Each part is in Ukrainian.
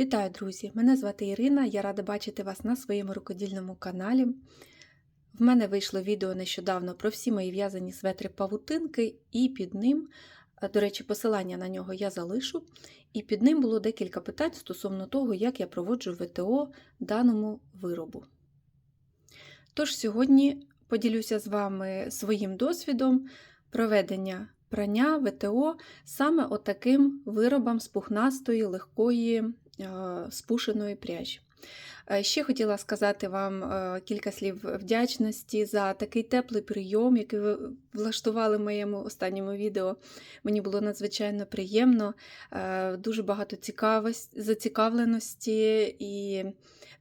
Вітаю, друзі! Мене звати Ірина, я рада бачити вас на своєму рукодільному каналі. В мене вийшло відео нещодавно про всі мої в'язані светри павутинки, і під ним, е, до речі, посилання на нього я залишу, і під ним було декілька питань стосовно того, як я проводжу ВТО даному виробу. Тож сьогодні поділюся з вами своїм досвідом проведення прання ВТО саме отаким виробам з пухнастої, легкої, спушеної пряжі. Ще хотіла сказати вам кілька слів вдячності за такий теплий прийом, який ви влаштували в моєму останньому відео. Мені було надзвичайно приємно, дуже багато цікавості, зацікавленості, і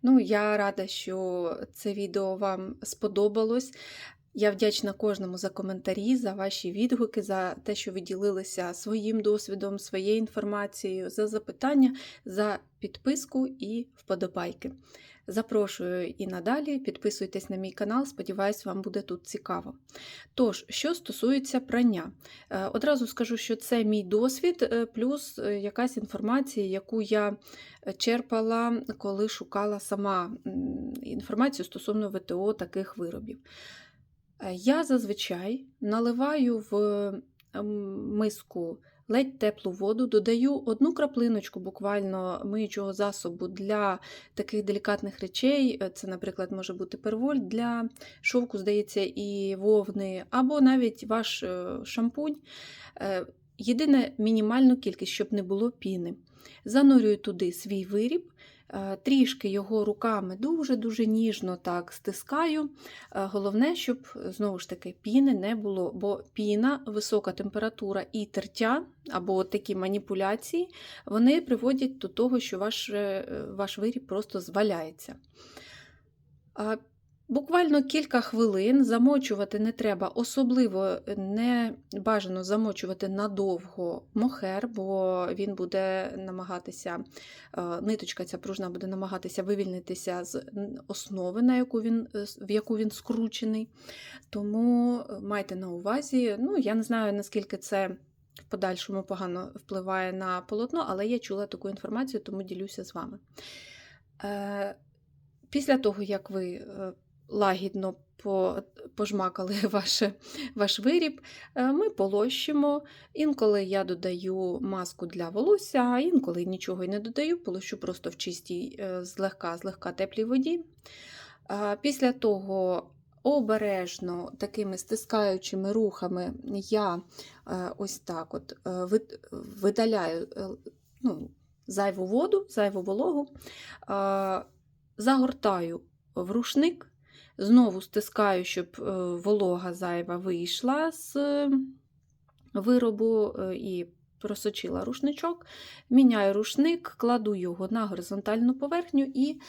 ну, я рада, що це відео вам сподобалось. Я вдячна кожному за коментарі, за ваші відгуки, за те, що ви ділилися своїм досвідом, своєю інформацією, за запитання, за підписку і вподобайки. Запрошую і надалі, підписуйтесь на мій канал, сподіваюсь, вам буде тут цікаво. Тож, що стосується прання, Е, одразу скажу, що це мій досвід, е, плюс е, якась інформація, яку я черпала, коли шукала сама інформацію стосовно ВТО таких виробів. Е, Я зазвичай наливаю в ем, миску ледь теплу воду, додаю одну краплиночку буквально миючого засобу для таких делікатних речей. Е, Це, наприклад, може бути перволь для шовку, здається, і вовни, або навіть ваш е, шампунь. Е, Єдине мінімальну кількість, щоб не було піни. Занурюю туди свій виріб, е, трішки його руками дуже-дуже ніжно так стискаю. Е, Головне, щоб знову ж таки піни не було, бо піна, висока температура і тертя, або такі маніпуляції, вони приводять до того, що ваш, е, ваш виріб просто зваляється. Буквально кілька хвилин замочувати не треба, особливо не бажано замочувати надовго мохер, бо він буде намагатися, е, ниточка ця пружна буде намагатися вивільнитися з основи, на яку він, е, в яку він скручений. Тому е, майте на увазі, ну я не знаю, наскільки це. В подальшому погано впливає на полотно, але я чула таку інформацію, тому ділюся з вами. Після того, як ви лагідно пожмакали ваш, ваш виріб, е, ми полощимо. Інколи я додаю маску для волосся, а інколи нічого й не додаю, полощу просто в чистій, е, злегка, злегка теплій воді. Після того обережно такими стискаючими рухами я е, ось так от видаляю ну, зайву воду, зайву вологу, загортаю в рушник. Знову стискаю, щоб е, волога зайва вийшла з виробу е, і просочила рушничок. Міняю рушник, кладу його на горизонтальну поверхню і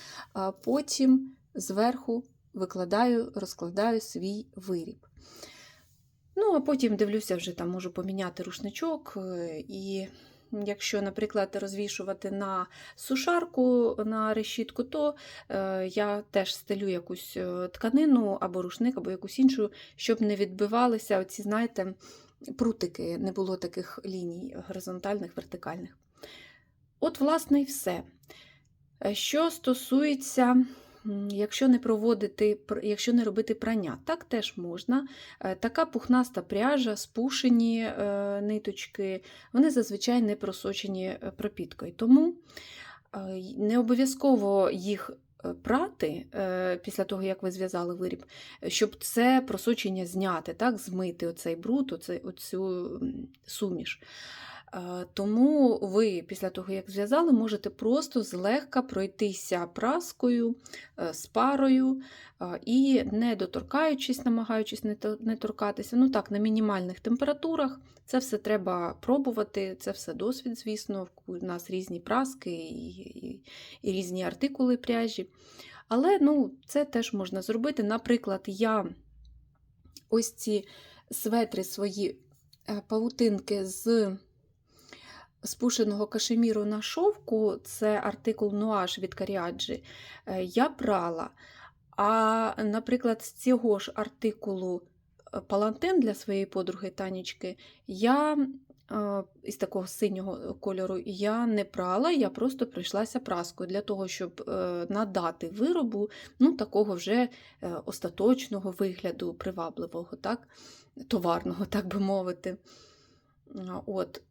потім зверху викладаю, розкладаю свій виріб. Ну, а потім дивлюся, вже там можу поміняти рушничок е, і Якщо, наприклад, розвішувати на сушарку на решітку, то е, я теж стелю якусь е, тканину або рушник, або якусь іншу, щоб не відбивалися оці, знаєте, прутики, не було таких ліній горизонтальних, вертикальних. От, власне, і все. Е, що стосується Якщо не проводити, якщо не робити прання, так теж можна. Е, така пухнаста пряжа, спушені е, ниточки, вони зазвичай не просочені е, пропіткою. Тому не обов'язково їх прати після того, як ви зв'язали виріб, щоб це просочення зняти, так, змити оцей бруд, оцю суміш. Тому ви, після того, як зв'язали, можете просто злегка пройтися праскою, е, з парою і не доторкаючись, намагаючись не торкатися, ну так, на мінімальних температурах. Це все треба пробувати, це все досвід, звісно, у нас різні праски і, і, і різні артикули пряжі. Але ну, це теж можна зробити. Наприклад, я ось ці светри свої е, павутинки з спушеного кашеміру на шовку, це артикул Нуаш від Каріаджі, е, я прала. А, наприклад, з цього ж артикулу е, палантин для своєї подруги Танічки я е, із такого синього кольору я не прала, я просто пройшлася праскою для того, щоб надати виробу ну, такого вже остаточного вигляду, привабливого, так? товарного, так би мовити. От.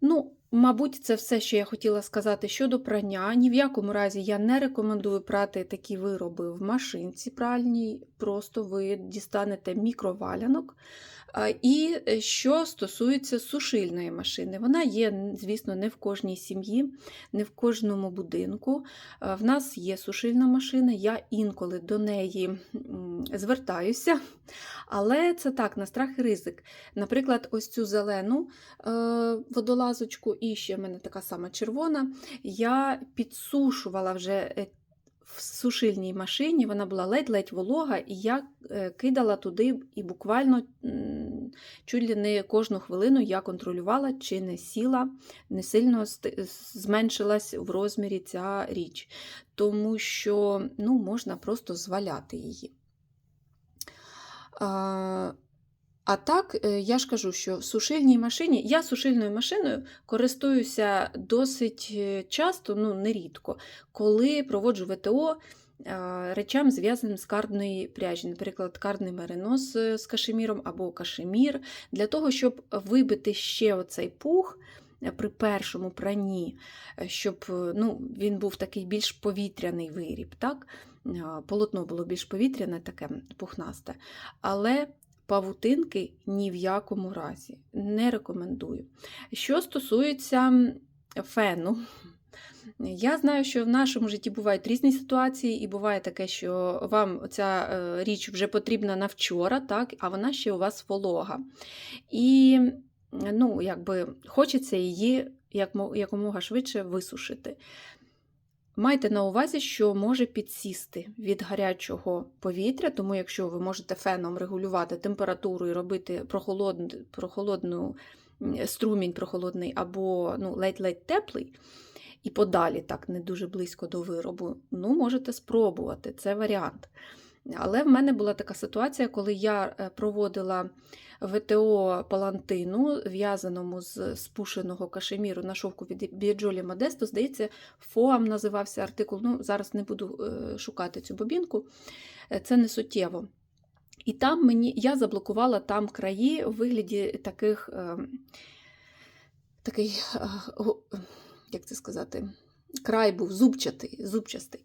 Ну, мабуть, це все, що я хотіла сказати щодо прання. Ні в якому разі я не рекомендую прати такі вироби в машинці пральній, просто ви дістанете мікровалянок. І е, що стосується сушильної машини, вона є, звісно, не в кожній сім'ї, не в кожному будинку. В нас є сушильна машина, я інколи до неї звертаюся, але це так, на страх і ризик. Наприклад, ось цю зелену е, водолазочку, і ще в мене така сама червона. Я підсушувала вже е, в сушильній машині, вона була ледь-ледь волога, і я е, кидала туди і буквально чуть ли не кожну хвилину я контролювала, чи не сіла, не сильно зменшилась в розмірі ця річ, тому що ну, можна просто зваляти її. А, так, е, я ж кажу, що в сушильній машині, я сушильною машиною користуюся досить е, часто, ну нерідко, коли проводжу ВТО е, речам, зв'язаним з кардної пряжі, наприклад, кардний меринос з кашеміром або кашемір, для того, щоб вибити ще оцей пух. При першому пранні, щоб ну, він був такий більш повітряний виріб, так? Полотно було більш повітряне, таке пухнасте. Але павутинки ні в якому разі не рекомендую. Що стосується фену, я знаю, що в нашому житті бувають різні ситуації, і буває таке, що вам ця е, річ вже потрібна на вчора, так, а вона ще у вас волога. І ну, якби, хочеться її якомога швидше висушити. Майте на увазі, що може підсісти від гарячого повітря, тому якщо ви можете феном регулювати температуру і робити прохолодну, прохолодну струмінь прохолодний або ну, ледь-ледь теплий, і подалі, так, не дуже близько до виробу, ну, можете спробувати, це варіант. Але в мене була така ситуація, коли я е, проводила ВТО палантину, в'язаному з спушеного кашеміру на шовку від Біджолі Модесто. Здається, ФОАМ називався артикул. Ну, зараз не буду е, шукати цю бобінку, Е, це не суттєво. І там мені я заблокувала там краї у вигляді таких, е, такий, як це сказати, край був зубчатий, зубчастий.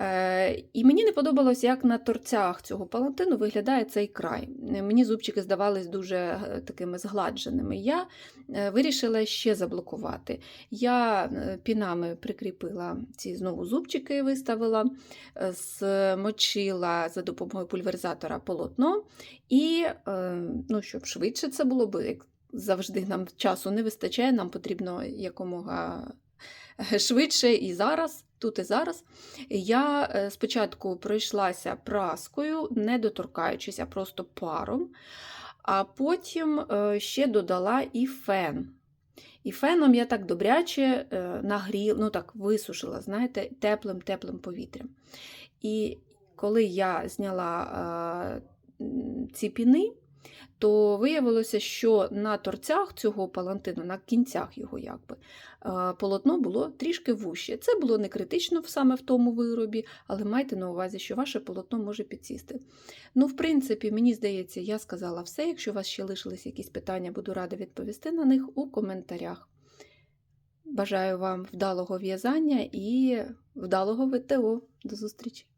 Е, і мені не подобалось, як на торцях цього палантину виглядає цей край. Е, Мені зубчики здавались дуже е, такими згладженими. Я е, вирішила ще заблокувати. Я пінами прикріпила ці знову зубчики, виставила, змочила за допомогою пульверизатора полотно, і ну, щоб швидше це було, бо як завжди нам часу не вистачає, нам потрібно якомога швидше і зараз, тут і зараз. Я е, спочатку пройшлася праскою, не доторкаючись, а просто паром, а потім е, ще додала і фен. І феном я так добряче е, нагріла, ну так висушила, знаєте, теплим-теплим повітрям. І коли я зняла ці піни, то виявилося, що на торцях цього палантину, на кінцях його якби, е, полотно було трішки вуще. Це було не критично саме в тому виробі, але майте на увазі, що ваше полотно може підсісти. Ну, в принципі, мені здається, я сказала все. Якщо у вас ще лишились якісь питання, буду рада відповісти на них у коментарях. Бажаю вам вдалого в'язання і вдалого ВТО. До зустрічі!